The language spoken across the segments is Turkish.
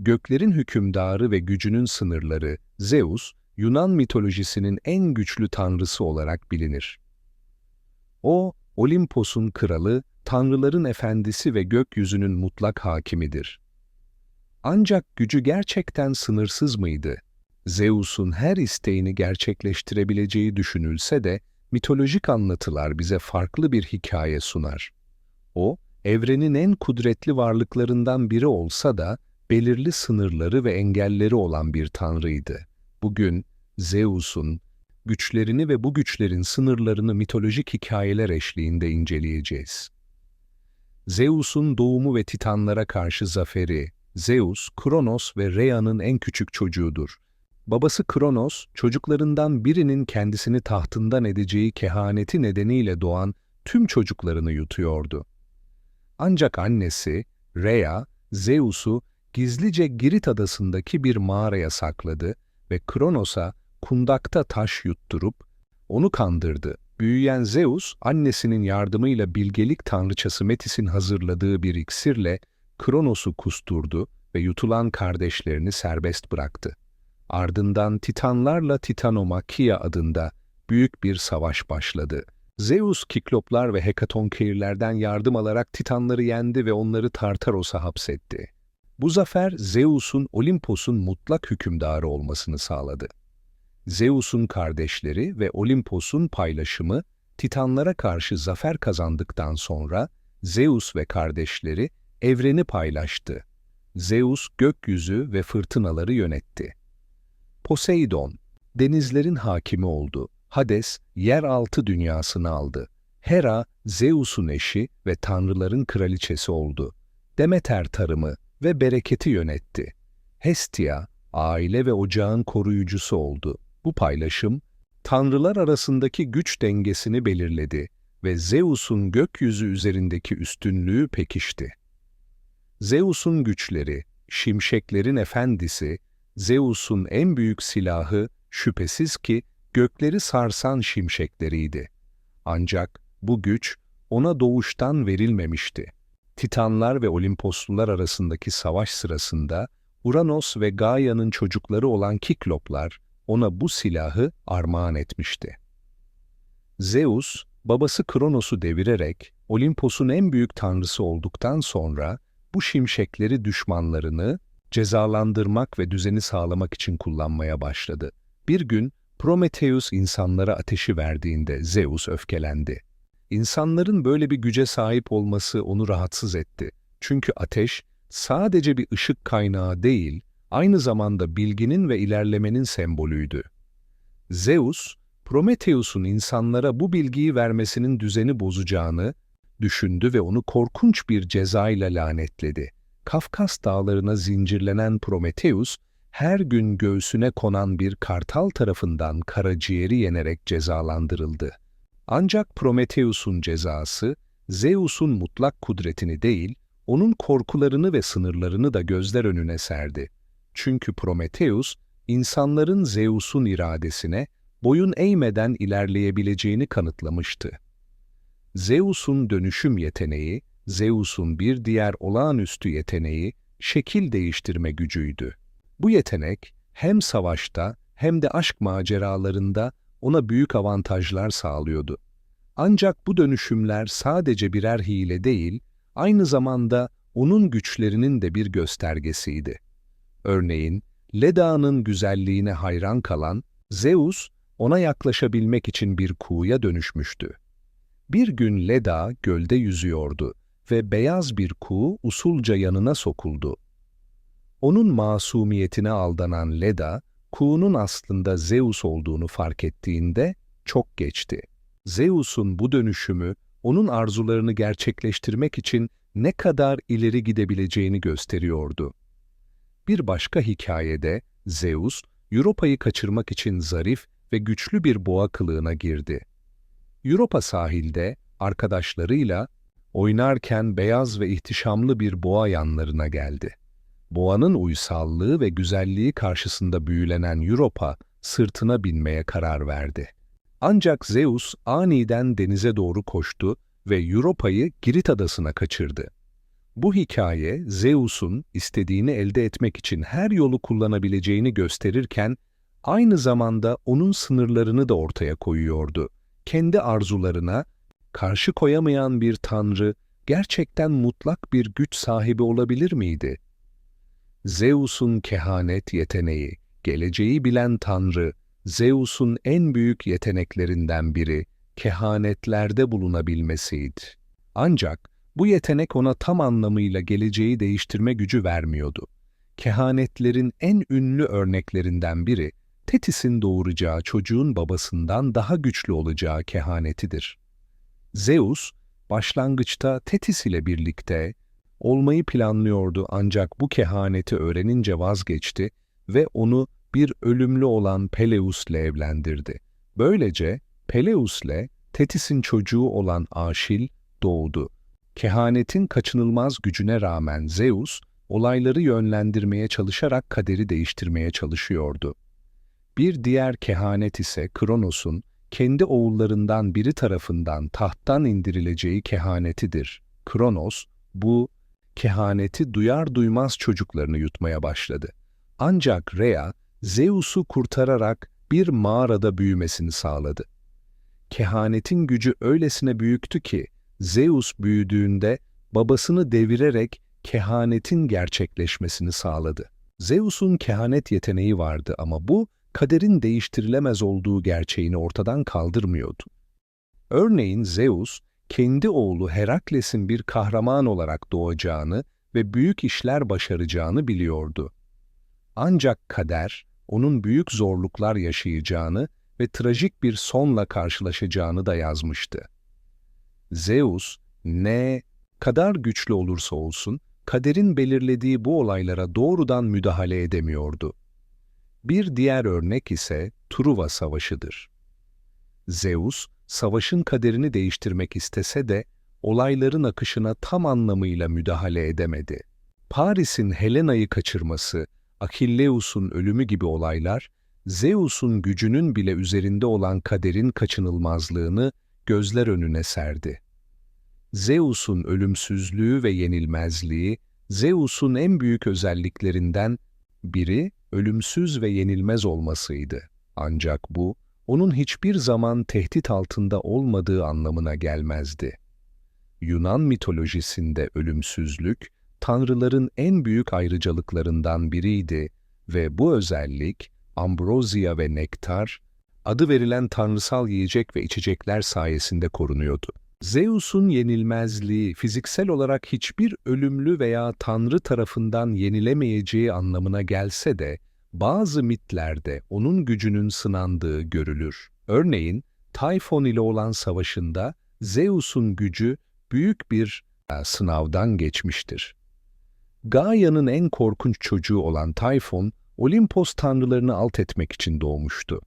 göklerin hükümdarı ve gücünün sınırları, Zeus, Yunan mitolojisinin en güçlü tanrısı olarak bilinir. O, Olimpos'un kralı, tanrıların efendisi ve gökyüzünün mutlak hakimidir. Ancak gücü gerçekten sınırsız mıydı? Zeus'un her isteğini gerçekleştirebileceği düşünülse de, mitolojik anlatılar bize farklı bir hikaye sunar. O, evrenin en kudretli varlıklarından biri olsa da, belirli sınırları ve engelleri olan bir tanrıydı. Bugün, Zeus'un, güçlerini ve bu güçlerin sınırlarını mitolojik hikayeler eşliğinde inceleyeceğiz. Zeus'un doğumu ve titanlara karşı zaferi, Zeus, Kronos ve Rhea'nın en küçük çocuğudur. Babası Kronos, çocuklarından birinin kendisini tahtından edeceği kehaneti nedeniyle doğan tüm çocuklarını yutuyordu. Ancak annesi, Rhea, Zeus'u gizlice Girit adasındaki bir mağaraya sakladı ve Kronos'a kundakta taş yutturup onu kandırdı. Büyüyen Zeus, annesinin yardımıyla bilgelik tanrıçası Metis'in hazırladığı bir iksirle Kronos'u kusturdu ve yutulan kardeşlerini serbest bıraktı. Ardından Titanlarla Titanomakia adında büyük bir savaş başladı. Zeus, Kikloplar ve Hekatonkeirlerden yardım alarak Titanları yendi ve onları Tartaros'a hapsetti. Bu zafer Zeus'un Olimpos'un mutlak hükümdarı olmasını sağladı. Zeus'un kardeşleri ve Olimpos'un paylaşımı Titanlara karşı zafer kazandıktan sonra Zeus ve kardeşleri evreni paylaştı. Zeus gökyüzü ve fırtınaları yönetti. Poseidon, denizlerin hakimi oldu. Hades, yeraltı dünyasını aldı. Hera, Zeus'un eşi ve tanrıların kraliçesi oldu. Demeter tarımı ve bereketi yönetti. Hestia, aile ve ocağın koruyucusu oldu. Bu paylaşım, tanrılar arasındaki güç dengesini belirledi ve Zeus'un gökyüzü üzerindeki üstünlüğü pekişti. Zeus'un güçleri, şimşeklerin efendisi, Zeus'un en büyük silahı şüphesiz ki gökleri sarsan şimşekleriydi. Ancak bu güç ona doğuştan verilmemişti. Titanlar ve Olimposlular arasındaki savaş sırasında Uranos ve Gaia'nın çocukları olan Kikloplar ona bu silahı armağan etmişti. Zeus, babası Kronos'u devirerek Olimpos'un en büyük tanrısı olduktan sonra bu şimşekleri düşmanlarını cezalandırmak ve düzeni sağlamak için kullanmaya başladı. Bir gün Prometheus insanlara ateşi verdiğinde Zeus öfkelendi. İnsanların böyle bir güce sahip olması onu rahatsız etti. Çünkü ateş sadece bir ışık kaynağı değil, aynı zamanda bilginin ve ilerlemenin sembolüydü. Zeus, Prometheus'un insanlara bu bilgiyi vermesinin düzeni bozacağını düşündü ve onu korkunç bir cezayla lanetledi. Kafkas dağlarına zincirlenen Prometheus, her gün göğsüne konan bir kartal tarafından karaciğeri yenerek cezalandırıldı. Ancak Prometheus'un cezası, Zeus'un mutlak kudretini değil, onun korkularını ve sınırlarını da gözler önüne serdi. Çünkü Prometheus, insanların Zeus'un iradesine boyun eğmeden ilerleyebileceğini kanıtlamıştı. Zeus'un dönüşüm yeteneği, Zeus'un bir diğer olağanüstü yeteneği, şekil değiştirme gücüydü. Bu yetenek, hem savaşta hem de aşk maceralarında ona büyük avantajlar sağlıyordu. Ancak bu dönüşümler sadece birer hile değil, aynı zamanda onun güçlerinin de bir göstergesiydi. Örneğin, Leda'nın güzelliğine hayran kalan Zeus, ona yaklaşabilmek için bir kuğuya dönüşmüştü. Bir gün Leda gölde yüzüyordu ve beyaz bir kuğu usulca yanına sokuldu. Onun masumiyetine aldanan Leda, kuğunun aslında Zeus olduğunu fark ettiğinde çok geçti. Zeus'un bu dönüşümü, onun arzularını gerçekleştirmek için ne kadar ileri gidebileceğini gösteriyordu. Bir başka hikayede Zeus, Europa'yı kaçırmak için zarif ve güçlü bir boğa kılığına girdi. Europa sahilde arkadaşlarıyla oynarken beyaz ve ihtişamlı bir boğa yanlarına geldi. Boğanın uysallığı ve güzelliği karşısında büyülenen Europa sırtına binmeye karar verdi. Ancak Zeus aniden denize doğru koştu ve Europa'yı Girit adasına kaçırdı. Bu hikaye Zeus'un istediğini elde etmek için her yolu kullanabileceğini gösterirken aynı zamanda onun sınırlarını da ortaya koyuyordu. Kendi arzularına karşı koyamayan bir tanrı gerçekten mutlak bir güç sahibi olabilir miydi? Zeus'un kehanet yeteneği, geleceği bilen tanrı, Zeus'un en büyük yeteneklerinden biri kehanetlerde bulunabilmesiydi. Ancak bu yetenek ona tam anlamıyla geleceği değiştirme gücü vermiyordu. Kehanetlerin en ünlü örneklerinden biri, Tetis'in doğuracağı çocuğun babasından daha güçlü olacağı kehanetidir. Zeus, başlangıçta Tetis ile birlikte olmayı planlıyordu ancak bu kehaneti öğrenince vazgeçti ve onu bir ölümlü olan Peleus'le evlendirdi. Böylece Peleus'le Tetis'in çocuğu olan Aşil doğdu. Kehanetin kaçınılmaz gücüne rağmen Zeus, olayları yönlendirmeye çalışarak kaderi değiştirmeye çalışıyordu. Bir diğer kehanet ise Kronos'un kendi oğullarından biri tarafından tahttan indirileceği kehanetidir. Kronos, bu kehaneti duyar duymaz çocuklarını yutmaya başladı. Ancak Rhea, Zeus'u kurtararak bir mağarada büyümesini sağladı. Kehanetin gücü öylesine büyüktü ki, Zeus büyüdüğünde babasını devirerek kehanetin gerçekleşmesini sağladı. Zeus'un kehanet yeteneği vardı ama bu, kaderin değiştirilemez olduğu gerçeğini ortadan kaldırmıyordu. Örneğin Zeus, kendi oğlu Herakles'in bir kahraman olarak doğacağını ve büyük işler başaracağını biliyordu. Ancak kader, onun büyük zorluklar yaşayacağını ve trajik bir sonla karşılaşacağını da yazmıştı. Zeus, ne kadar güçlü olursa olsun, kaderin belirlediği bu olaylara doğrudan müdahale edemiyordu. Bir diğer örnek ise Truva Savaşı'dır. Zeus, savaşın kaderini değiştirmek istese de olayların akışına tam anlamıyla müdahale edemedi. Paris'in Helena'yı kaçırması, Achilleus'un ölümü gibi olaylar, Zeus'un gücünün bile üzerinde olan kaderin kaçınılmazlığını gözler önüne serdi. Zeus'un ölümsüzlüğü ve yenilmezliği, Zeus'un en büyük özelliklerinden biri ölümsüz ve yenilmez olmasıydı. Ancak bu, onun hiçbir zaman tehdit altında olmadığı anlamına gelmezdi. Yunan mitolojisinde ölümsüzlük, tanrıların en büyük ayrıcalıklarından biriydi ve bu özellik, ambrosia ve nektar, adı verilen tanrısal yiyecek ve içecekler sayesinde korunuyordu. Zeus'un yenilmezliği fiziksel olarak hiçbir ölümlü veya tanrı tarafından yenilemeyeceği anlamına gelse de bazı mitlerde onun gücünün sınandığı görülür. Örneğin Tayfon ile olan savaşında Zeus'un gücü büyük bir e, sınavdan geçmiştir. Gaia'nın en korkunç çocuğu olan Tayfon, Olimpos tanrılarını alt etmek için doğmuştu.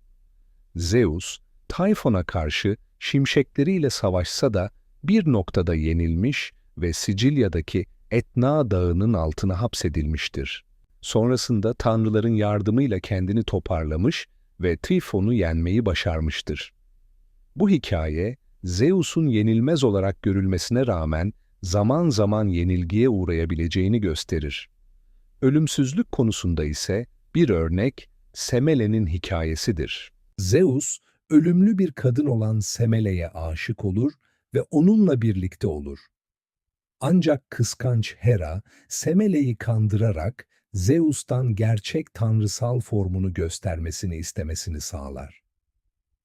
Zeus, Tayfon'a karşı şimşekleriyle savaşsa da bir noktada yenilmiş ve Sicilya'daki Etna Dağı'nın altına hapsedilmiştir. Sonrasında tanrıların yardımıyla kendini toparlamış ve Typhon'u yenmeyi başarmıştır. Bu hikaye, Zeus'un yenilmez olarak görülmesine rağmen zaman zaman yenilgiye uğrayabileceğini gösterir. Ölümsüzlük konusunda ise bir örnek Semele'nin hikayesidir. Zeus, ölümlü bir kadın olan Semele'ye aşık olur ve onunla birlikte olur. Ancak kıskanç Hera, Semele'yi kandırarak Zeus'tan gerçek tanrısal formunu göstermesini istemesini sağlar.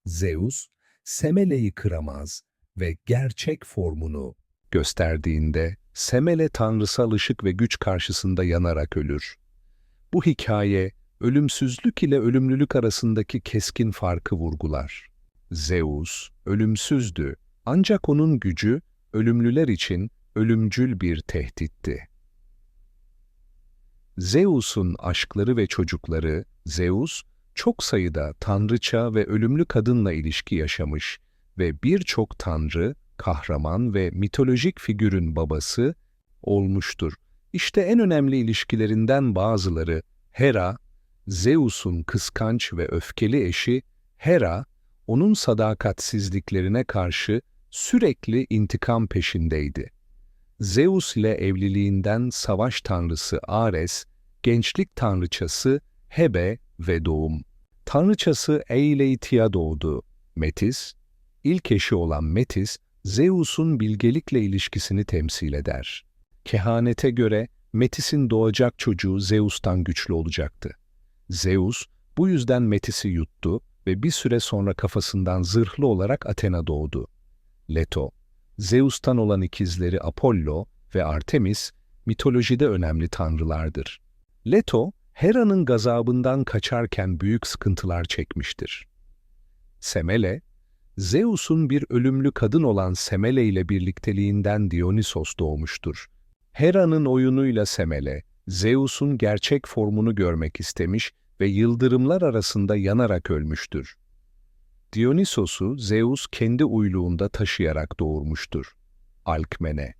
Zeus, Semele'yi kıramaz ve gerçek formunu gösterdiğinde Semele tanrısal ışık ve güç karşısında yanarak ölür. Bu hikaye, ölümsüzlük ile ölümlülük arasındaki keskin farkı vurgular. Zeus, ölümsüzdü ancak onun gücü, ölümlüler için ölümcül bir tehditti. Zeus'un aşkları ve çocukları, Zeus, çok sayıda tanrıça ve ölümlü kadınla ilişki yaşamış ve birçok tanrı, kahraman ve mitolojik figürün babası olmuştur. İşte en önemli ilişkilerinden bazıları Hera, Zeus'un kıskanç ve öfkeli eşi Hera, onun sadakatsizliklerine karşı sürekli intikam peşindeydi. Zeus ile evliliğinden savaş tanrısı Ares, gençlik tanrıçası Hebe ve doğum. Tanrıçası Eileitia doğdu. Metis, ilk eşi olan Metis, Zeus'un bilgelikle ilişkisini temsil eder. Kehanete göre Metis'in doğacak çocuğu Zeus'tan güçlü olacaktı. Zeus bu yüzden Metis'i yuttu ve bir süre sonra kafasından zırhlı olarak Athena doğdu. Leto, Zeus'tan olan ikizleri Apollo ve Artemis mitolojide önemli tanrılardır. Leto, Hera'nın gazabından kaçarken büyük sıkıntılar çekmiştir. Semele, Zeus'un bir ölümlü kadın olan Semele ile birlikteliğinden Dionysos doğmuştur. Hera'nın oyunuyla Semele, Zeus'un gerçek formunu görmek istemiş ve yıldırımlar arasında yanarak ölmüştür. Dionysos'u Zeus kendi uyluğunda taşıyarak doğurmuştur. Alkmene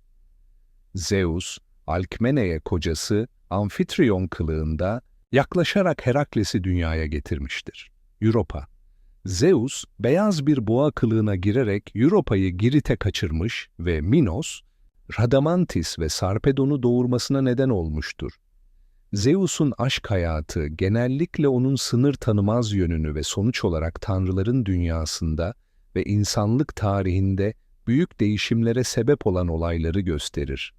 Zeus, Alkmene'ye kocası Amfitryon kılığında yaklaşarak Herakles'i dünyaya getirmiştir. Europa Zeus, beyaz bir boğa kılığına girerek Europa'yı Girit'e kaçırmış ve Minos, Radamantis ve Sarpedon'u doğurmasına neden olmuştur. Zeus'un aşk hayatı genellikle onun sınır tanımaz yönünü ve sonuç olarak tanrıların dünyasında ve insanlık tarihinde büyük değişimlere sebep olan olayları gösterir.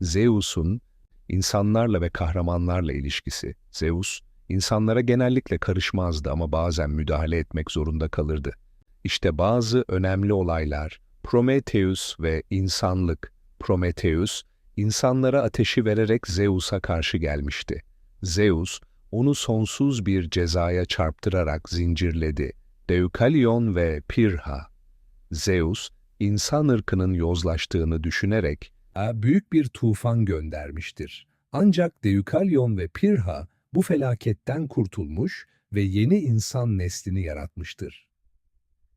Zeus'un insanlarla ve kahramanlarla ilişkisi. Zeus, insanlara genellikle karışmazdı ama bazen müdahale etmek zorunda kalırdı. İşte bazı önemli olaylar, Prometheus ve insanlık. Prometheus, insanlara ateşi vererek Zeus'a karşı gelmişti. Zeus, onu sonsuz bir cezaya çarptırarak zincirledi. Deukalion ve Pirha. Zeus, insan ırkının yozlaştığını düşünerek büyük bir tufan göndermiştir. Ancak Deukalion ve Pirha bu felaketten kurtulmuş ve yeni insan neslini yaratmıştır.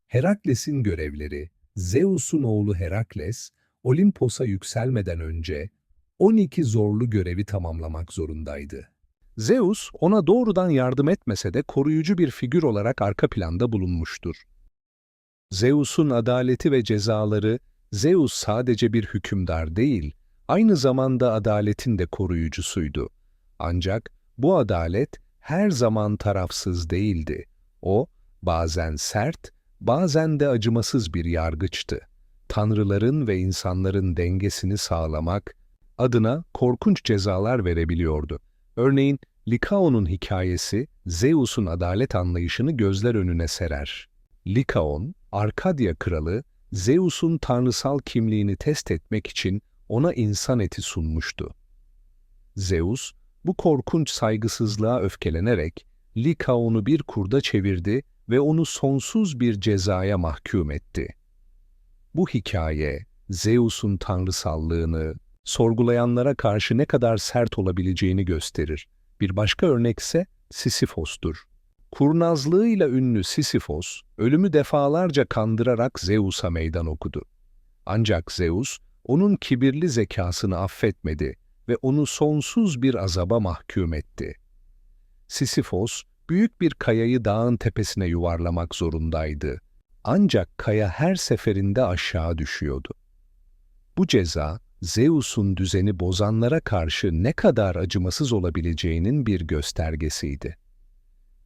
Herakles'in görevleri, Zeus'un oğlu Herakles, Olimpos'a yükselmeden önce 12 zorlu görevi tamamlamak zorundaydı. Zeus ona doğrudan yardım etmese de koruyucu bir figür olarak arka planda bulunmuştur. Zeus'un adaleti ve cezaları, Zeus sadece bir hükümdar değil, aynı zamanda adaletin de koruyucusuydu. Ancak bu adalet her zaman tarafsız değildi. O, bazen sert, bazen de acımasız bir yargıçtı. Tanrıların ve insanların dengesini sağlamak adına korkunç cezalar verebiliyordu. Örneğin Likaon'un hikayesi Zeus'un adalet anlayışını gözler önüne serer. Likaon, Arkadya kralı, Zeus'un tanrısal kimliğini test etmek için ona insan eti sunmuştu. Zeus, bu korkunç saygısızlığa öfkelenerek Likaon'u bir kurda çevirdi ve onu sonsuz bir cezaya mahkum etti. Bu hikaye, Zeus'un tanrısallığını, sorgulayanlara karşı ne kadar sert olabileceğini gösterir. Bir başka örnekse Sisyphos'tur. Kurnazlığıyla ünlü Sisyphos, ölümü defalarca kandırarak Zeus'a meydan okudu. Ancak Zeus, onun kibirli zekasını affetmedi ve onu sonsuz bir azaba mahkum etti. Sisyphos, büyük bir kayayı dağın tepesine yuvarlamak zorundaydı. Ancak kaya her seferinde aşağı düşüyordu. Bu ceza, Zeus'un düzeni bozanlara karşı ne kadar acımasız olabileceğinin bir göstergesiydi.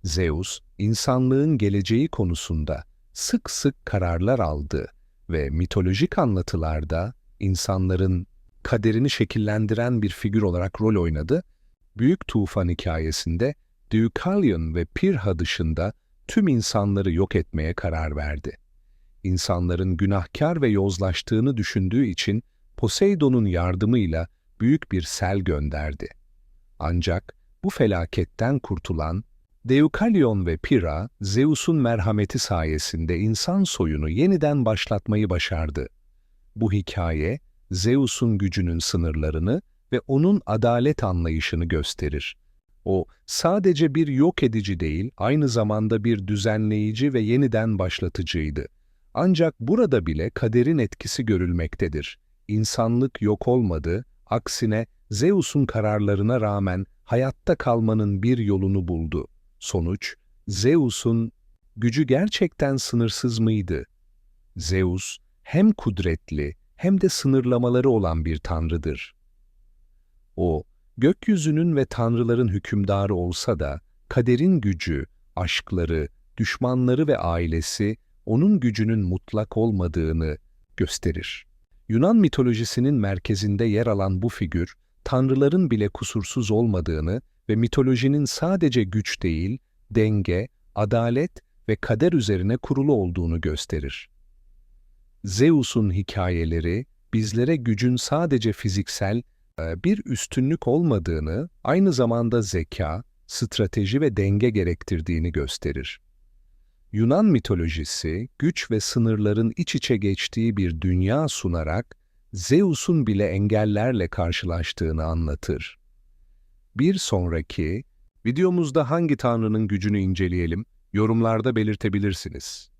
Zeus, insanlığın geleceği konusunda sık sık kararlar aldı ve mitolojik anlatılarda insanların kaderini şekillendiren bir figür olarak rol oynadı. Büyük Tufan hikayesinde Deucalion ve Pirha dışında tüm insanları yok etmeye karar verdi. İnsanların günahkar ve yozlaştığını düşündüğü için Poseidon'un yardımıyla büyük bir sel gönderdi. Ancak bu felaketten kurtulan Deukalion ve Pyrrha, Zeus'un merhameti sayesinde insan soyunu yeniden başlatmayı başardı. Bu hikaye, Zeus'un gücünün sınırlarını ve onun adalet anlayışını gösterir. O, sadece bir yok edici değil, aynı zamanda bir düzenleyici ve yeniden başlatıcıydı. Ancak burada bile kaderin etkisi görülmektedir. İnsanlık yok olmadı, aksine Zeus'un kararlarına rağmen hayatta kalmanın bir yolunu buldu. Sonuç, Zeus'un gücü gerçekten sınırsız mıydı? Zeus hem kudretli hem de sınırlamaları olan bir tanrıdır. O, gökyüzünün ve tanrıların hükümdarı olsa da, kaderin gücü, aşkları, düşmanları ve ailesi onun gücünün mutlak olmadığını gösterir. Yunan mitolojisinin merkezinde yer alan bu figür, tanrıların bile kusursuz olmadığını ve mitolojinin sadece güç değil, denge, adalet ve kader üzerine kurulu olduğunu gösterir. Zeus'un hikayeleri bizlere gücün sadece fiziksel bir üstünlük olmadığını, aynı zamanda zeka, strateji ve denge gerektirdiğini gösterir. Yunan mitolojisi, güç ve sınırların iç içe geçtiği bir dünya sunarak, Zeus'un bile engellerle karşılaştığını anlatır. Bir sonraki, videomuzda hangi tanrının gücünü inceleyelim, yorumlarda belirtebilirsiniz.